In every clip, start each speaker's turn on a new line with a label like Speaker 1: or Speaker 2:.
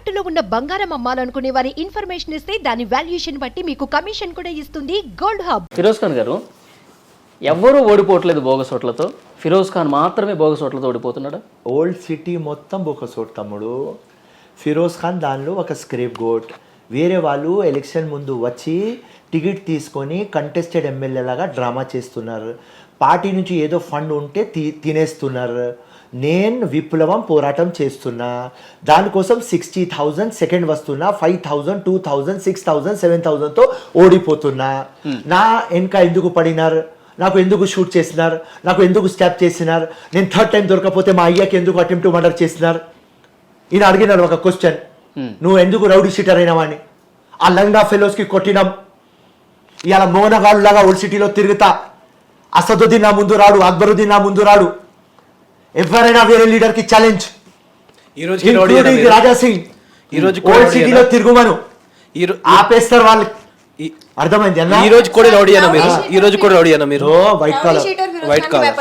Speaker 1: తాకట్టులో ఉన్న బంగారం అమ్మాలనుకునే వారి ఇన్ఫర్మేషన్ ఇస్తే దాని వాల్యుయేషన్ బట్టి మీకు కమిషన్ కూడా ఇస్తుంది గోల్డ్ హబ్.
Speaker 2: ఫిరోజ్ ఖాన్ గారు ఎవ్వరూ ఓడిపోవట్లేదు బోగస్ ఓట్లతో. ఫిరోజ్ ఖాన్ మాత్రమే బోగస్ ఓట్లతో ఓడిపోతున్నాడు?
Speaker 3: ఓల్డ్ సిటీ మొత్తం బొకసోట్ తమ్ముడు. ఫిరోజ్ ఖాన్ దానిలో ఒక స్క్రేప్ గోట్. వేరే వాళ్ళు ఎలక్షన్ ముందు వచ్చి టికెట్ తీసుకొని కంటెస్టెడ్ ఎమ్మెల్యే లాగా డ్రామా చేస్తున్నారు. పార్టీ నుంచి ఏదో ఫండ్ ఉంటే తీ తినేస్తున్నారు. నేను విప్లవం పోరాటం చేస్తున్నా. దానికోసం సిక్స్టీ థౌజండ్ సెకండ్ వస్తున్నా five thousand two thousand six thousand seven థౌజండ్తో ఓడిపోతున్నా. నా వెనక ఎందుకు పడినారు? నాకు ఎందుకు షూట్ చేసినారు? నాకు ఎందుకు స్టాప్ చేసినారు? నేను థర్డ్ టైం దొరకపోతే మా అయ్యకి ఎందుకు అటెంప్ట్ మర్డర్ చేసినారు? ఈయన అడిగినాడు ఒక క్వశ్చన్ నువ్వు ఎందుకు రౌడీ షీటర్ అయినావని ఆ లంగా ఫెలోస్కి కొట్టినాం. ఇవాళ మోనగాళ్ళు లాగా ఓల్డ్ సిటీలో తిరుగుతా. అసదుద్దీన్ నా ముందు రాడు అక్బరుద్దీన్ నా ముందు రాడు. ఎవరైనా వేరే లీడర్కి ఛాలెంజ్
Speaker 4: ఈ రోజుకి రౌడీ అయినా మీరు?
Speaker 3: రాజా సింగ్.
Speaker 4: ఈ రోజు
Speaker 3: ఓల్డ్ సిటీలో తిరుగుమను. ఆపేస్తారు వాళ్ళు. అర్థమైంది అన్న?
Speaker 4: ఈ రోజు కూడా రౌడీ అయినా మీరు? ఈ రోజు కూడా రౌడీ అయినా మీరు?
Speaker 3: వైట్ కాలర్
Speaker 4: వైట్ కాలర్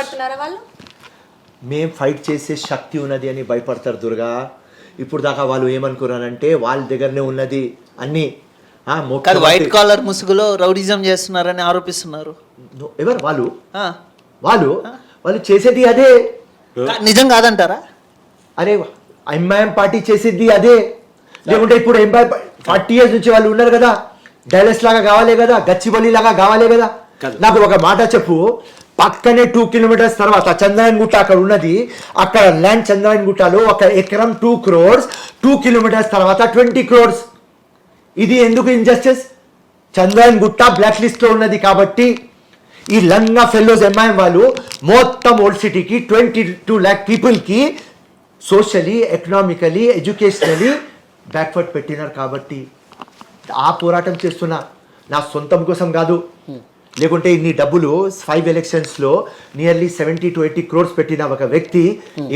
Speaker 3: మేం ఫైట్ చేసే శక్తి ఉన్నది అని భయపడతారు దుర్గా. ఇప్పుడు దాకా వాళ్ళు ఏమనుకున్నారంటే వాళ్ళ దగ్గరనే ఉన్నది అన్ని.
Speaker 5: వైట్ కాలర్ ముసుగులో రౌడిజం చేస్తున్నారని ఆరోపిస్తున్నారు.
Speaker 3: ఎవరు? వాళ్ళు?
Speaker 5: ఆ.
Speaker 3: వాళ్ళు? వాళ్ళు చేసేది అదే.
Speaker 5: కా- నిజం కాదంటారా?
Speaker 3: అరే ఎంఐఎం పార్టీ చేసేది అదే. లేకుంటే ఇప్పుడు ఎంఐ ఫార్టీ ఇయర్స్ నుంచి వాళ్ళు ఉన్నారు కదా. డైలస్ లాగా కావాలే కదా గచ్చిబౌలి లాగా కావాలే కదా. నాకు ఒక మాట చెప్పు. పక్కనే టూ కిలోమీటర్స్ తర్వాత చంద్రాయన్ గుట్ట అక్కడ ఉన్నది. అక్కడ ల్యాండ్ చంద్రాయన్ గుట్టలో ఒక ఎకరం టూ క్రోర్స్ టూ కిలోమీటర్స్ తర్వాత ట్వంటీ క్రోర్స్ ఇది ఎందుకు ఇంజస్టిస్ చంద్రాయన్ గుట్ట బ్లాక్ లిస్ట్లో ఉన్నది కాబట్టి. ఈ లంగా ఫెలోస్ ఎంఐఎం వాళ్ళు మొత్తం ఓల్డ్ సిటీకి ట్వంటీ టూ ల్యాక్ పీపుల్కి సోషలీ ఎకనామికలీ ఎడ్యుకేషనలీ బ్యాక్వర్డ్ పెట్టినారు కాబట్టి ఆ పోరాటం చేస్తున్నా. నా సొంతం కోసం కాదు. లేకుంటే ఇన్ని డబ్బులు ఫైవ్ ఎలక్షన్స్లో nearly seventy to eighty crores పెట్టిన ఒక వ్యక్తి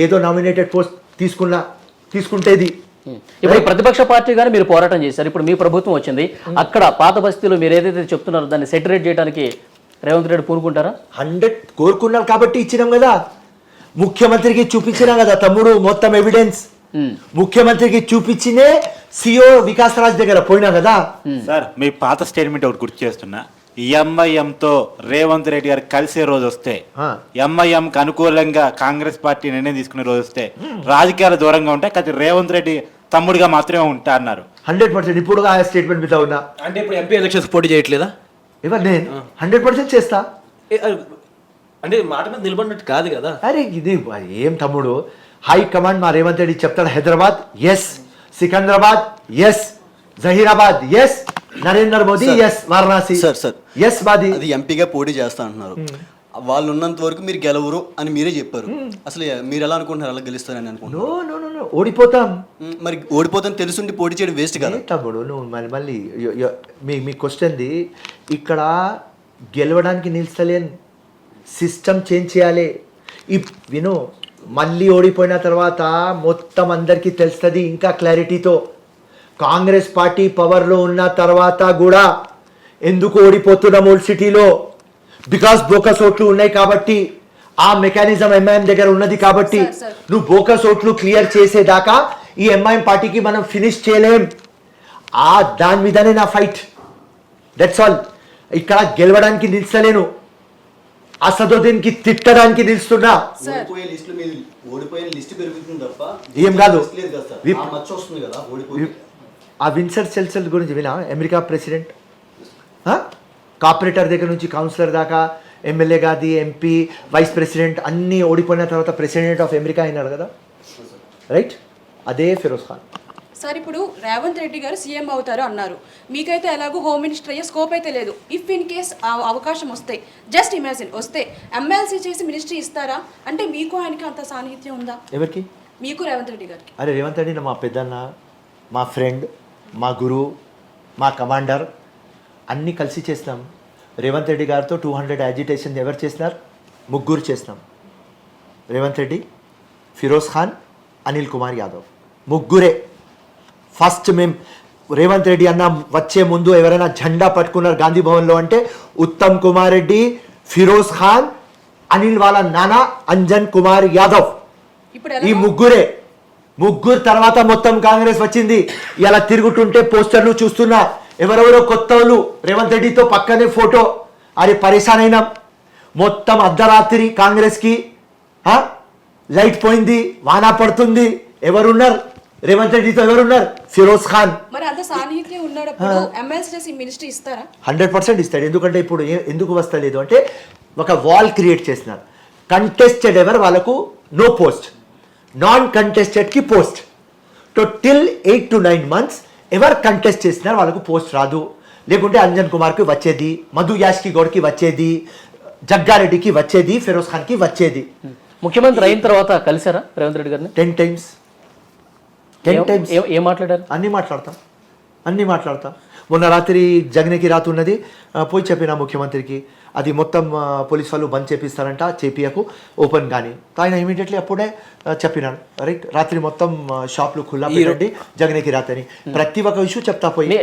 Speaker 3: ఏదో నామినేటెడ్ పోస్ట్ తీసుకున్నా తీసుకుంటేది.
Speaker 2: ఇప్పుడు ప్రతిపక్ష పార్టీగానే మీరు పోరాటం చేశారు. ఇప్పుడు మీ ప్రభుత్వం వచ్చింది. అక్కడ పాత బస్తీలో మీరు ఏదైతే చెప్తున్నారో దాన్ని సెటరేట్ చేయడానికి రేవంత్ రెడ్డి పూనుకుంటారా
Speaker 3: హండ్రెడ్ కోరుకున్నాం కాబట్టి ఇచ్చినాం కదా. ముఖ్యమంత్రికి చూపించినాం కదా తమ్ముడు మొత్తం ఎవిడెన్స్ ముఖ్యమంత్రికి చూపించినే సిఓ వికాస్ రాజ్ దగ్గర పోయినా కదా.
Speaker 6: సార్ మీ పాత స్టేట్మెంట్ ఒకటి గుర్తు చేస్తున్నా. ఎంఐఎంతో రేవంత్ రెడ్డి గారు కలిసే రోజు వస్తే
Speaker 3: ఆ.
Speaker 6: ఎంఐఎంకి అనుకూలంగా కాంగ్రెస్ పార్టీ నిర్ణయం తీసుకునే రోజు వస్తే రాజకీయాలు దూరంగా ఉంటాయి కానీ రేవంత్ రెడ్డి తమ్ముడిగా మాత్రమే ఉంటా అన్నారు.
Speaker 3: హండ్రెడ్ పర్సెంట్ ఇప్పుడు ఆ స్టేట్మెంట్ మీద ఉన్నా.
Speaker 4: అంటే ఇప్పుడు ఎంపీ ఎలక్షన్స్ పోటీ చేయట్లేదా?
Speaker 3: ఎవరు నేను హండ్రెడ్ పర్సెంట్ చేస్తా.
Speaker 4: అంటే మాట మీద నిలబడినట్టు కాదు కదా?
Speaker 3: అరే ఇది ఏం తమ్ముడు? హై కమాండ్ మా రేవంత్ రెడ్డి చెప్తాడు Hyderabad yes Secunderabad yes Zaheerabad yes Narendra Modi yes Varanasi
Speaker 7: sir sir.
Speaker 3: Yes బాది
Speaker 7: అది ఎంపీగా పోటీ చేస్తా అంటున్నారు. వాళ్ళు ఉన్నంత వరకు మీరు గెలవరు అని మీరే చెప్పారు. అసలు మీరు ఎలా అనుకుంటున్నారు? అలా గెలుస్తారని అనుకుంటున్నారు.
Speaker 3: ఓడిపోతాం.
Speaker 7: మరి ఓడిపోతాను తెలుసుండి పోటీ చేయడం వేస్ట్ కదా.
Speaker 3: తమ్ముడు నువ్వు మళ్ళీ మళ్ళీ మీ మీ క్వశ్చన్ది ఇక్కడ గెలవడానికి నిలుస్తలేను సిస్టమ్ చేంజ్ చేయాలి. ఈ విను మళ్ళీ ఓడిపోయిన తర్వాత మొత్తం అందరికీ తెలుస్తుంది ఇంకా క్లారిటీతో కాంగ్రెస్ పార్టీ పవర్లో ఉన్న తర్వాత కూడా ఎందుకు ఓడిపోతున్నాం ఓల్డ్ సిటీలో బికాస్ బోకస్ ఓట్లు ఉన్నాయి కాబట్టి ఆ మెకానిజం ఎంఐఎం దగ్గర ఉన్నది కాబట్టి నువ్వు బోకస్ ఓట్లు క్లియర్ చేసేదాకా ఈ ఎంఐఎం పార్టీకి మనం ఫినిష్ చేయలేం. ఆ దాని మీదనే నా ఫైట్ దట్స్ ఆల్ ఇక్కడ గెలవడానికి నిలుస్తలేను. అసదుద్దీన్కి తిట్టడానికి నిలుస్తున్నా. ఏం కాదు.
Speaker 7: ఆ
Speaker 3: విన్సర్ సెల్సెల్ గురించి వినా? America president? కార్పొరేటర్ దగ్గర నుంచి కౌన్సిలర్ దాకా ఎమ్మెల్యే గాది ఎంపీ వైస్ ప్రెసిడెంట్ అన్నీ ఓడిపోయిన తర్వాత ప్రెసిడెంట్ ఆఫ్ అమెరికా అయినాడు కదా? రైట్ అదే ఫిరోజ్ ఖాన్.
Speaker 8: సార్ ఇప్పుడు రేవంత్ రెడ్డి గారు సీఎం అవుతారు అన్నారు. మీకైతే ఎలాగో హోమ్ మినిస్టర్ అయ్యే స్కోప్ అయితే లేదు. ఇఫ్ ఇన్ కేస్ అవకాశం వస్తే జస్ట్ ఇమాజిన్ వస్తే ఎమ్మెల్సీ చేసి మినిస్ట్రీ ఇస్తారా? అంటే మీకు ఆయనకి అంత సాన్నిహిత్యం ఉందా?
Speaker 3: ఎవరికి?
Speaker 8: మీకు రేవంత్ రెడ్డి గారికి.
Speaker 3: అరే రేవంత్ రెడ్డి నా మా పెద్దన్న మా ఫ్రెండ్ మా గురువు మా కమాండర్ అన్నీ కలిసి చేసినాం. రేవంత్ రెడ్డి గారితో టూ హండ్రెడ్ యాజిటేషన్ ఎవరు చేసినారు? ముగ్గురు చేసినాం. రేవంత్ రెడ్డి ఫిరోజ్ ఖాన్ అనిల్ కుమార్ యాదవ్. ముగ్గురే. ఫస్ట్ మేము రేవంత్ రెడ్డి అన్న వచ్చే ముందు ఎవరైనా జెండా పట్టుకున్నారు గాంధీ భవన్లో అంటే ఉత్తమ్ కుమార్ రెడ్డి ఫిరోజ్ ఖాన్ అనిల్ వాళ్ళ నాన్న అంజన్ కుమార్ యాదవ్. ఈ ముగ్గురే. ముగ్గురు తర్వాత మొత్తం కాంగ్రెస్ వచ్చింది. ఇలా తిరుగుతుంటే పోస్టర్లు చూస్తున్నా. ఎవరెవరో కొత్త వాళ్ళు రేవంత్ రెడ్డితో పక్కనే ఫోటో అది పరేషాన్ అయినాం మొత్తం అర్ధరాత్రి కాంగ్రెస్కి? లైట్ పోయింది వాన పడుతుంది ఎవరున్నారు? రేవంత్ రెడ్డితో ఎవరున్నారు? ఫిరోజ్ ఖాన్.
Speaker 8: మరి అంత సాన్నిహిత్యం ఉన్నప్పుడు ఎమ్మెల్సీ చేసి మినిస్ట్రీ ఇస్తారా?
Speaker 3: హండ్రెడ్ పర్సెంట్ ఇస్తాడు ఎందుకంటే ఇప్పుడు ఎందుకు వస్తలేదు అంటే ఒక వాల్ క్రియేట్ చేసినారు కంటెస్టెడ్ ఎవర్? వాళ్ళకు no post. Non కంటెస్టెడ్కి post. So till eight to nine months ఎవరు కంటెస్ట్ చేసినారు వాళ్ళకు పోస్ట్ రాదు. లేకుంటే అంజన్ కుమార్కి వచ్చేది మధు యాష్కి గౌడ్కి వచ్చేది జగ్గారెడ్డికి వచ్చేది ఫిరోజ్ ఖాన్కి వచ్చేది.
Speaker 2: ముఖ్యమంత్రి అయిన తర్వాత కలిసారా రేవంత్ రెడ్డి గారిని?
Speaker 3: టెన్ టైమ్స్ టెన్ టైమ్స్
Speaker 2: ఏం మాట్లాడారు?
Speaker 3: అన్నీ మాట్లాడతాం. అన్నీ మాట్లాడతాం. మొన్న రాత్రి జగన్కి రాత్రి ఉన్నది. పోయి చెప్పిన ముఖ్యమంత్రికి. అది మొత్తం పోలీస్ వాళ్ళు బంద్ చేపిస్తారంట చేపియకు ఓపెన్ కానీ. ఆయన ఇమీడియట్లీ అప్పుడే చెప్పినాడు. రైట్ రాత్రి మొత్తం షాప్లు ఖుల్లా పెట్టండి జగన్కి రాత్రి ప్రతి ఒక్క ఇష్యూ చెప్తా పోయి.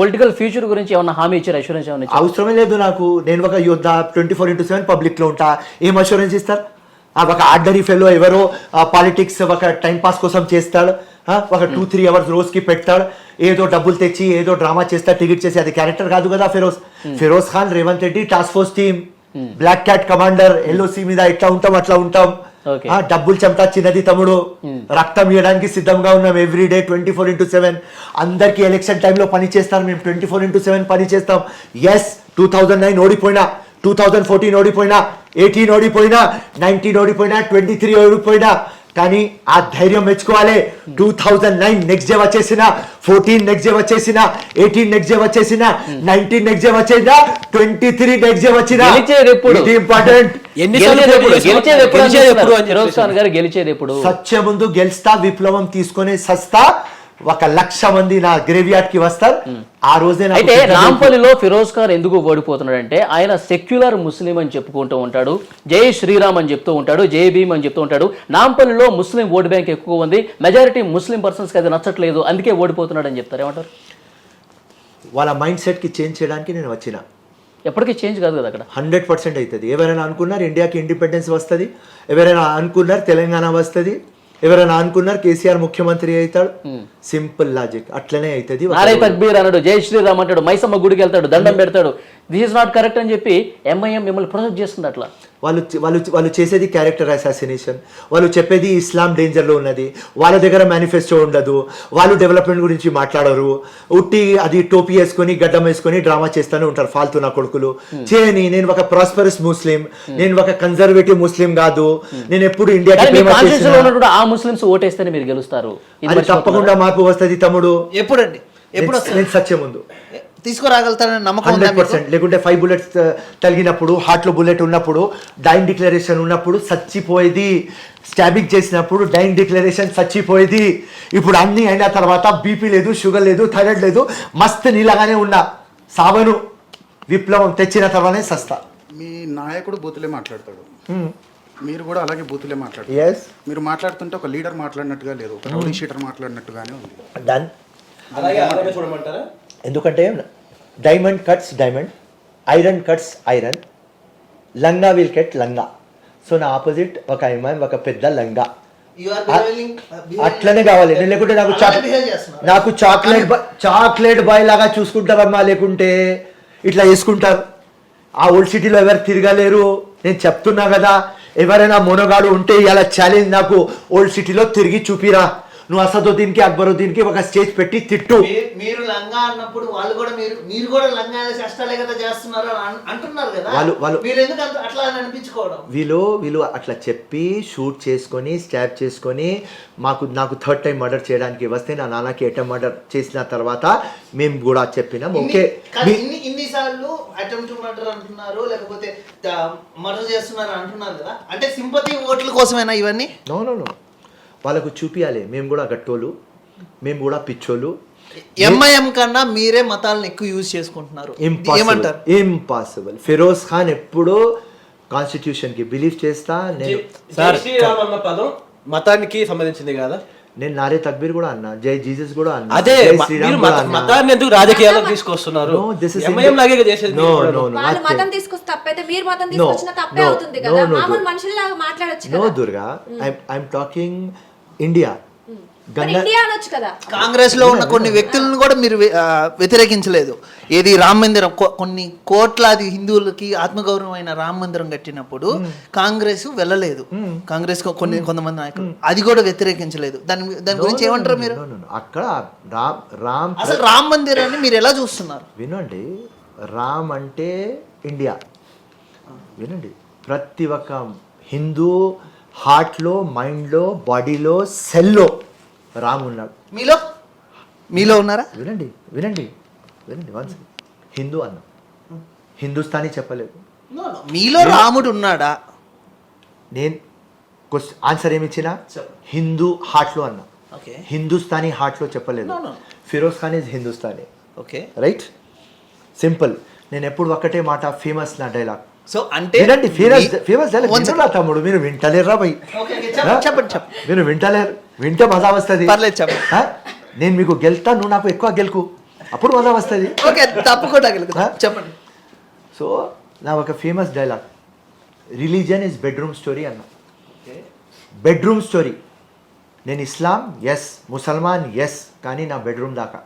Speaker 2: పొలిటికల్ ఫ్యూచర్ గురించి ఏమన్నా హామీ ఇచ్చారు? అష్యూరెన్స్ ఏమన్నా ఇచ్చారా?
Speaker 3: అవసరమే లేదు నాకు. నేను ఒక యోద్ధ ట్వంటీ ఫోర్ ఇంటూ సెవెన్ పబ్లిక్లో ఉంటా. ఏం అష్యూరెన్స్ ఇస్తారు? ఒక ఆర్డరీ ఫెలో ఎవరో పాలిటిక్స్ ఒక టైం పాస్ కోసం చేస్తాడు. ఒక టూ త్రీ అవర్స్ రోజుకి పెడతాడు. ఏదో డబ్బులు తెచ్చి ఏదో డ్రామా చేస్తాడు టికెట్ చేసి అది క్యారెక్టర్ కాదు కదా Firoz. Firoz Khan Revanth Reddy task force team. Black cat commander LOC మీద ఎట్లా ఉంటాం అట్లా ఉంటాం. డబ్బులు చెమటా చిన్నది తమ్ముడు. రక్తం ఇవ్వడానికి సిద్ధంగా ఉన్నాం every day twenty four into seven అందరికి ఎలక్షన్ టైంలో పని చేస్తాం మేము ట్వంటీ ఫోర్ ఇంటూ సెవెన్ పని చేస్తాం. ఎస్ టూ థౌజండ్ నైన్ ఓడిపోయినా టూ థౌజండ్ ఫోర్టీన్ ఓడిపోయినా ఎయిటీన్ ఓడిపోయినా నైన్టీన్ ఓడిపోయినా ట్వంటీ త్రీ ఓడిపోయినా కానీ ఆ ధైర్యం మెచ్చుకోవాలి. Two thousand nine next day వచ్చేసిన ఫోర్టీన్ నెక్స్ట్ డే వచ్చేసిన ఎయిటీన్ నెక్స్ట్ డే వచ్చేసిన నైన్టీన్ నెక్స్ట్ డే వచ్చేసిన ట్వంటీ త్రీ నెక్స్ట్ డే వచ్చిన ఇంపార్టెంట్
Speaker 2: గెలిచేది
Speaker 4: ఎప్పుడు?
Speaker 3: సత్య ముందు గెలుస్తా విప్లవం తీసుకొని సస్తా ఒక లక్ష మంది నా గ్రేవ్యార్డ్కి వస్తారు. ఆ రోజే
Speaker 2: అయితే రాంపల్లిలో ఫిరోజ్ ఖాన్ ఎందుకు ఓడిపోతున్నాడంటే ఆయన సెక్యులర్ ముస్లిం అని చెప్పుకుంటూ ఉంటాడు. జై శ్రీరామ్ అని చెప్తూ ఉంటాడు జై భీమ్ అని చెప్తూ ఉంటాడు. నాంపల్లిలో ముస్లిం ఓటు బ్యాంక్ ఎక్కువ ఉంది. మెజారిటీ ముస్లిం పర్సన్స్ అది నచ్చట్లేదు. అందుకే ఓడిపోతున్నాడు అని చెప్తారు. ఏమంటారు?
Speaker 3: వాళ్ళ మైండ్ సెట్కి చేంజ్ చేయడానికి నేను వచ్చిన.
Speaker 2: ఎప్పటికీ చేంజ్ కాదు కదా అక్కడ.
Speaker 3: హండ్రెడ్ పర్సెంట్ అవుతుంది. ఎవరైనా అనుకున్నారు ఇండియాకి ఇండిపెండెన్స్ వస్తుంది? ఎవరైనా అనుకున్నారు తెలంగాణ వస్తుంది? ఎవరైనా అనుకున్నారు కేసీఆర్ ముఖ్యమంత్రి అవుతాడు? Simple logic. అట్లనే అవుతుంది
Speaker 2: నారే తక్బీర్ అన్నాడు జై శ్రీరామ్ అంటాడు మైసమ్మ గుడికి వెళ్తాడు దండం పెడతాడు. దిస్ ఇస్ నాట్ కరెక్ట్ అని చెప్పి ఎంఐఎం మిమ్మల్ని ప్రొజెక్ట్ చేస్తుంది అట్లా.
Speaker 3: వాళ్ళు వాళ్ళు వాళ్ళు చేసేది క్యారెక్టర్ అసాసినేషన్ వాళ్ళు చెప్పేది ఇస్లాం డేంజర్లో ఉన్నది. వాళ్ళ దగ్గర మేనిఫెస్టో ఉండదు. వాళ్ళు డెవలప్మెంట్ గురించి మాట్లాడరు. ఉట్టి అది టోపీ వేసుకొని గడ్డం వేసుకొని డ్రామా చేస్తూనే ఉంటారు ఫాల్తూ నా కొడుకులు. చేయని నేను ఒక ప్రాస్పరస్ ముస్లిం నేను ఒక కన్జర్వేటివ్ ముస్లిం కాదు. నేను ఎప్పుడు ఇండియాకి
Speaker 2: ముస్లిమ్స్ ఓటేస్తేనే మీరు గెలుస్తారు. ఇది.
Speaker 3: తప్పకుండా మాకు వస్తుంది తమ్ముడు.
Speaker 5: ఎప్పుడండి? ఎప్పుడు
Speaker 3: నేను- సత్యం ముందు.
Speaker 5: తీసుకురాగలుగుతారని నమ్మకం ఉందా
Speaker 3: హండ్రెడ్? పర్సెంట్. లేకుంటే ఫైవ్ బుల్లెట్స్ తగిలినప్పుడు హార్ట్లో బుల్లెట్ ఉన్నప్పుడు డైన్ డిక్లరేషన్ ఉన్నప్పుడు చచ్చిపోయేది. స్టాబింగ్ చేసినప్పుడు డైన్ డిక్లరేషన్ చచ్చిపోయేది. ఇప్పుడు అన్ని అయిన తర్వాత బీపీ లేదు షుగర్ లేదు థైరాయిడ్ లేదు మస్తు నీళ్ళగానే ఉన్నా. సావను. విప్లవం తెచ్చిన తర్వాతనే సస్తా.
Speaker 9: మీ నాయకుడు బూతులే మాట్లాడతాడు. మీరు కూడా అలాగే బూతులే మాట్లాడతారు.
Speaker 3: ఎస్
Speaker 9: మీరు మాట్లాడుతుంటే ఒక లీడర్ మాట్లాడినట్టుగా లేదు ఒక రౌడీ షీటర్ మాట్లాడినట్టుగానే ఉంది.
Speaker 3: డన్
Speaker 4: అలాగే అలాగే చూడమంటారా?
Speaker 3: ఎందుకంటే diamond cuts diamond iron cuts iron లంగా విల్ కట్ లంగా. సో నా ఆపోజిట్ ఒక అమ్మాయి ఒక పెద్ద లంగా.
Speaker 5: Uh,
Speaker 3: అట్లనే కావాలి. నేను లేకుంటే నాకు. నాకు చాక్లెట్ బా- చాక్లెట్ బాయ్ లాగా చూసుకుంటారమ్మా లేకుంటే ఇట్లా వేసుకుంటారు. ఆ ఓల్డ్ సిటీలో ఎవరు తిరగలేరు. నేను చెప్తున్నా కదా ఎవరైనా మొనగాడు ఉంటే ఇలా ఛాలెంజ్ నాకు ఓల్డ్ సిటీలో తిరిగి చూపిరా. నువ్వు అసదుద్దీన్కి అక్బరుద్దీన్కి ఒక స్టేజ్ పెట్టి తిట్టు.
Speaker 5: మీరు లంగా అన్నప్పుడు వాళ్ళు కూడా మీరు మీరు కూడా లంగా చేష్టాలే కదా చేస్తున్నారు అంటున్నారు కదా.
Speaker 3: వాళ్ళు- వాళ్ళు-
Speaker 5: మీరు ఎందుకు అట్లా అని అనిపించుకోవడం?
Speaker 3: వీళ్ళు వీళ్ళు అట్లా చెప్పి షూట్ చేసుకొని స్టాప్ చేసుకొని మాకు నాకు థర్డ్ టైం మర్డర్ చేయడానికి వస్తే నా నాన్నకి ఎటం మర్డర్ చేసిన తర్వాత మేము కూడా చెప్పినాం. ఓకే
Speaker 5: ఇన్ని ఇన్నిసార్లు అటెంప్ట్ మర్డర్ అంటున్నారు లేకపోతే మర్డర్ చేస్తున్నారు అంటున్నారు కదా? అంటే సింపతి ఓట్ల కోసమేనా ఇవన్నీ?
Speaker 3: No no no. వాళ్ళకు చూపియాలి. మేము కూడా గట్టోళ్ళు. మేము కూడా పిచ్చోళ్ళు.
Speaker 5: ఎంఐఎం కన్నా మీరే మతాలను ఎక్కువ యూజ్ చేసుకుంటున్నారు. ఏమంటారు?
Speaker 3: ఇంపాసిబుల్ ఫిరోజ్ ఖాన్ ఎప్పుడో కాన్స్టిట్యూషన్కి బిలీవ్ చేస్తా నేను
Speaker 4: పదం మతానికి సంబంధించింది కదా?
Speaker 3: నేను నారే తక్బీర్ కూడా అన్నా జై జీసస్ కూడా అన్నా
Speaker 4: అదే. మతాన్ని ఎందుకు రాజకీయాల్లోకి తీసుకొస్తున్నారు?
Speaker 3: No Durga. I'm talking India.
Speaker 8: మరి
Speaker 3: గంగా
Speaker 8: ఇండియా అనొచ్చు కదా.
Speaker 5: కాంగ్రెస్లో ఉన్న కొన్ని వ్యక్తులను కూడా మీరు వ్యతిరేకించలేదు. ఏది రామ మందిరం కొ- కొన్ని కోట్లాది హిందువులకి ఆత్మగౌరవమైన రామ మందిరం కట్టినప్పుడు కాంగ్రెస్ వెళ్ళలేదు. కాంగ్రెస్ కొన్ని కొంతమంది నాయకులు. అది కూడా వ్యతిరేకించలేదు. దాని దాని గురించి ఏమంటారు మీరు?
Speaker 3: No, no, no. అక్కడ రామ్ రామ్
Speaker 5: అసలు రామ మందిరాన్ని మీరు ఎలా చూస్తున్నారు?
Speaker 3: వినండి. రామ్ అంటే ఇండియా. వినండి. ప్రతి ఒక్క హిందూ హార్ట్లో మైండ్లో బాడీలో సెల్లో రామ్ ఉన్నాడు.
Speaker 5: మీలో? మీలో ఉన్నారా?
Speaker 3: వినండి వినండి వినండి వన్స్ హిందూ అన్న. హిందుస్థానీ చెప్పలేదు.
Speaker 5: మీలో రాముడు ఉన్నాడా?
Speaker 3: నేను క్వశ్చన్ ఆన్సర్ ఏమి ఇచ్చినా? హిందూ హార్ట్లో అన్నా.
Speaker 5: ఓకే.
Speaker 3: హిందుస్థానీ హార్ట్లో చెప్పలేదు. Firoz Khan is Hindustani.
Speaker 5: Okay.
Speaker 3: Right? Simple. నేను ఎప్పుడు ఒక్కటే మాట ఫేమస్ నా డైలాగ్.
Speaker 5: సో అంటే
Speaker 3: వినండి ఫేమస్ తమ్ముడు? మీరు వింటలేరా
Speaker 5: చెప్పండి చెప్పండి చెప్పండి.
Speaker 3: మీరు వింటలేరు. వింటే మజా వస్తుంది.
Speaker 5: పర్లేదు, చెప్పండి.
Speaker 3: నేను మీకు గెలుతా నువ్వు నాకు ఎక్కువ గెలుకు. అప్పుడు మజా వస్తుంది.
Speaker 5: ఓకే తప్పకుండా? చెప్పండి.
Speaker 3: సో నా ఒక famous dialogue religion is bedroom story అన్న. బెడ్రూమ్ స్టోరీ నేను ఇస్లాం ఎస్ ముసల్మాన్ ఎస్ కానీ నా బెడ్రూమ్ దాకా.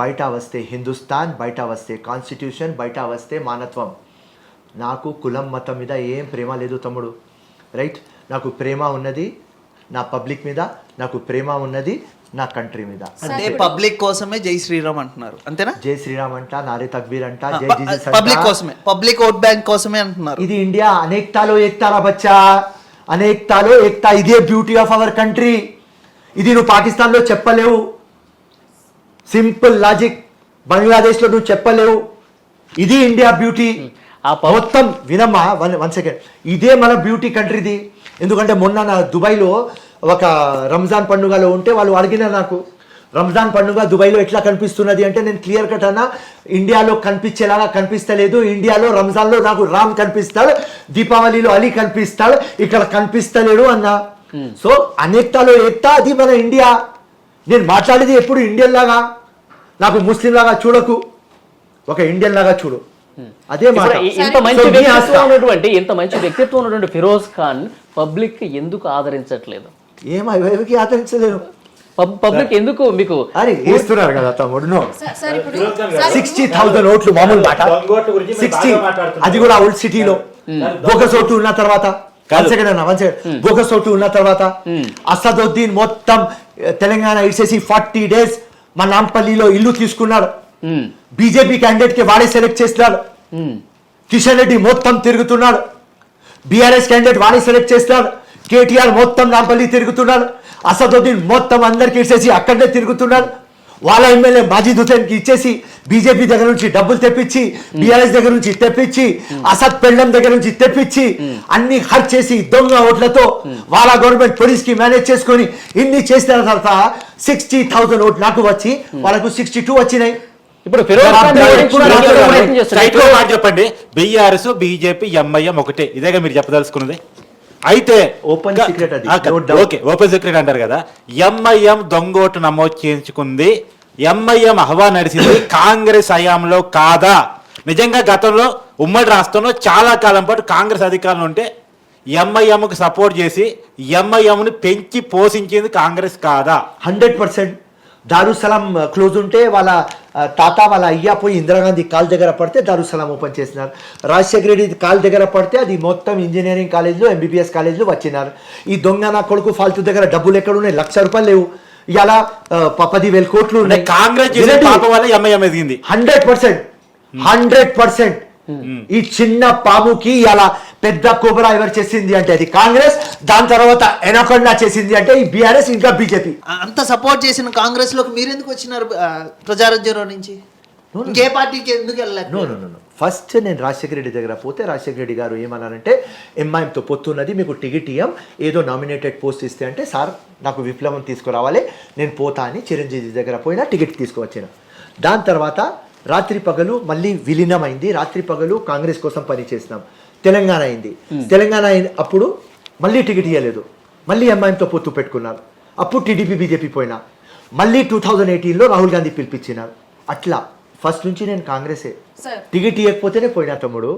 Speaker 3: బయట వస్తే హిందుస్థాన్ బయట వస్తే కాన్స్టిట్యూషన్ బయట వస్తే మానత్వం. నాకు కులం మతం మీద ఏం ప్రేమ లేదు తమ్ముడు. రైట్ నాకు ప్రేమ ఉన్నది నా పబ్లిక్ మీద నాకు ప్రేమ ఉన్నది నా కంట్రీ మీద.
Speaker 5: అంటే పబ్లిక్ కోసమే జై శ్రీరామ్ అంటున్నారు. అంతేనా?
Speaker 3: జై శ్రీరామ్ అంట నారే తక్బీర్ అంట జై జీసస్
Speaker 5: పబ్లిక్. కోసమే. పబ్లిక్ ఓట్ బ్యాంక్ కోసమే అంటున్నారు.
Speaker 3: ఇది ఇండియా అనేకతాలో ఏకతారా బచ్చా? అనేకతాలో ఏకతా ఇదే బ్యూటీ ఆఫ్ అవర్ కంట్రీ ఇది నువ్వు పాకిస్తాన్లో చెప్పలేవు. సింపుల్ లాజిక్ బంగ్లాదేశ్లో నువ్వు చెప్పలేవు. ఇది ఇండియా బ్యూటీ
Speaker 2: ఆ పవ-
Speaker 3: మొత్తం వినమ్మా వన్ వన్ సెకండ్ ఇదే మన బ్యూటీ కంట్రీది ఎందుకంటే మొన్న నా దుబాయ్లో ఒక రంజాన్ పండుగలో ఉంటే వాళ్ళు అడిగిన నాకు రంజాన్ పండుగ దుబాయ్లో ఎట్లా కనిపిస్తున్నది? అంటే నేను క్లియర్ కట్ అన్నా ఇండియాలో కనిపించేలాగా కనిపిస్తలేదు. ఇండియాలో రంజాన్లో నాకు రామ్ కనిపిస్తాడు దీపావళిలో అలీ కనిపిస్తాడు ఇక్కడ కనిపిస్తలేడు అన్నా. సో అనేకతాలో ఏకతా అది మన ఇండియా. నేను మాట్లాడేది ఎప్పుడు ఇండియన్ లాగా నాకు ముస్లిం లాగా చూడకు. ఒక ఇండియన్ లాగా చూడు. అదే
Speaker 2: ఇంత మంచి వ్యక్తిత్వం. ఉన్నటువంటి ఇంత మంచి వ్యక్తిత్వం ఉన్నటువంటి ఫిరోజ్ ఖాన్ పబ్లిక్ ఎందుకు ఆదరించట్లేదు?
Speaker 3: ఏం అవేవికి ఆదరించలేను
Speaker 2: పబ్- పబ్లిక్ ఎందుకు మీకు
Speaker 3: అరే వేస్తున్నారు కదా తమ్ముడు నో.
Speaker 8: సార్- సార్ ఇప్పుడు సార్
Speaker 3: సిక్స్టీ థౌసండ్ ఓట్లు మామూలు మాట. సిక్స్టీ. అది కూడా ఓల్డ్ సిటీలో బోగస్ ఓటు ఉన్న తర్వాత. బోగస్ ఓటు ఉన్న తర్వాత. అసదుద్దీన్ మొత్తం తెలంగాణ ఇడిసేసి ఫార్టీ డేస్ మా నాంపల్లిలో ఇల్లు తీసుకున్నాడు. బీజేపీ క్యాండిడేట్కి వాడే సెలెక్ట్ చేస్తున్నాడు.
Speaker 2: ఉమ్,
Speaker 3: కిషన్ రెడ్డి మొత్తం తిరుగుతున్నాడు. బీఆర్ఎస్ క్యాండిడేట్ వాడే సెలెక్ట్ చేస్తున్నాడు. కేటీఆర్ మొత్తం నాంపల్లి తిరుగుతున్నాడు. అసదుద్దీన్ మొత్తం అందరికి ఇచ్చేసి అక్కడే తిరుగుతున్నాడు. వాళ్ళ ఎమ్మెల్యే మాజీద్ హుసేన్కి ఇచ్చేసి బీజేపీ దగ్గర నుంచి డబ్బులు తెప్పించి బీఆర్ఎస్ దగ్గర నుంచి తెప్పించి అసద్ పెళ్ళం దగ్గర నుంచి తెప్పించి అన్ని హర్ చేసి దొంగ ఓట్లతో వాళ్ళ గవర్నమెంట్ పోలీస్కి మేనేజ్ చేసుకొని ఇన్ని చేసిన తర్వాత సిక్స్టీ థౌసండ్ ఓట్లు నాకు వచ్చి వాళ్ళకు సిక్స్టీ టూ వచ్చినాయి.
Speaker 2: ఇప్పుడు
Speaker 6: చెప్పండి. బీఆర్ఎస్ బీజేపీ ఎంఐఎం ఒకటే. ఇదేగా మీరు చెప్పదలుచుకున్నది. అయితే
Speaker 3: No doubt.
Speaker 6: Okay open secret అంటారు కదా. ఎంఐఎం దొంగోటు నమోదు చేయించుకుంది. ఎంఐఎం హవా నడిచింది. కాంగ్రెస్ హయాంలో కాదా? నిజంగా గతంలో ఉమ్మడి రాష్ట్రంలో చాలా కాలం పాటు కాంగ్రెస్ అధికారులు ఉంటే ఎంఐఎంకు సపోర్ట్ చేసి ఎంఐఎంని పెంచి పోషించింది కాంగ్రెస్ కాదా?
Speaker 3: Hundred percent. దారుసలాం క్లోజ్ ఉంటే వాళ్ళ తాత వాళ్ళ అయ్యా పోయి ఇందిరాగాంధీ కాల్ దగ్గర పడితే దారుసలాం ఓపెన్ చేసినారు. రాజశేఖర రెడ్డి కాల్ దగ్గర పడితే అది మొత్తం ఇంజనీరింగ్ కాలేజ్లో ఎంబీబీఎస్ కాలేజ్లో వచ్చినారు. ఈ దొంగ నా కొడుకు ఫాల్తూ దగ్గర డబ్బులు ఎక్కడ ఉన్నాయి లక్ష రూపాయలు లేవు. ఇలా పదివేల కోట్లు ఉన్నాయి.
Speaker 6: Congress
Speaker 3: hundred percent. Hundred percent. ఈ చిన్న పాముకి ఇలా పెద్ద కోబరా ఎవరు చేసింది అంటే అది కాంగ్రెస్ దాని తర్వాత ఎనకొండ చేసింది అంటే ఈ బీఆర్ఎస్ ఇంకా బీజేపీ.
Speaker 5: అంత సపోర్ట్ చేసిన కాంగ్రెస్లోకి మీరు ఎందుకు వచ్చినారు ఆ, ప్రజారాజ్యంలో నుంచి? ఇంకే పార్టీకి ఎందుకు వెళ్ళలేదు?
Speaker 3: ఫస్ట్ నేను రాజశేఖర రెడ్డి దగ్గర పోతే రాజశేఖర రెడ్డి గారు ఏమన్నారంటే ఎంఐఎంతో పొత్తున్నది మీకు టికెట్ ఇయ్యం ఏదో నామినేటెడ్ పోస్ట్ ఇస్తే అంటే సార్ నాకు విప్లవం తీసుకురావాలి నేను పోతా అని చిరంజీవి దగ్గర పోయినా టికెట్ తీసుకువచ్చిన. దాని తర్వాత రాత్రి పగలు మళ్ళీ విలీనమైంది. రాత్రి పగలు కాంగ్రెస్ కోసం పనిచేసినాం. తెలంగాణ అయింది. తెలంగాణ అయిన అప్పుడు మళ్ళీ టికెట్ ఇవ్వలేదు మళ్ళీ ఎంఐఎంతో పొత్తు పెట్టుకున్నారు అప్పుడు టీడీపీ బీజేపీ పోయినా. మళ్ళీ టూ థౌజండ్ ఎయిటీన్లో రాహుల్ గాంధీ పిలిపించినారు. అట్లా ఫస్ట్ నుంచి నేను కాంగ్రెసే.
Speaker 8: సార్
Speaker 3: టికెట్ ఇవ్వకపోతేనే పోయినా తమ్ముడు.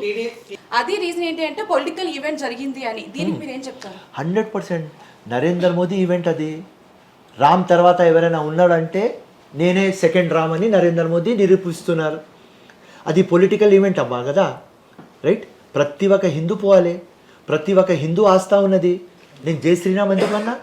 Speaker 8: అది రీజన్ ఏంటి అంటే పొలిటికల్ ఈవెంట్ జరిగింది అని. దీనికి మీరు ఏం చెప్తారు?
Speaker 3: Hundred percent. Narendra Modi event అది. రామ్ తర్వాత ఎవరైనా ఉన్నాడంటే నేనే సెకండ్ రామ్ అని నరేంద్ర మోదీ నిరూపిస్తున్నారు. అది పొలిటికల్ ఈవెంట్ అమ్మా కదా? రైట్ ప్రతి ఒక్క హిందూ పోవాలి. ప్రతి ఒక్క హిందూ ఆస్థ ఉన్నది. నేను జై శ్రీరామ్ ఎందుకన్నా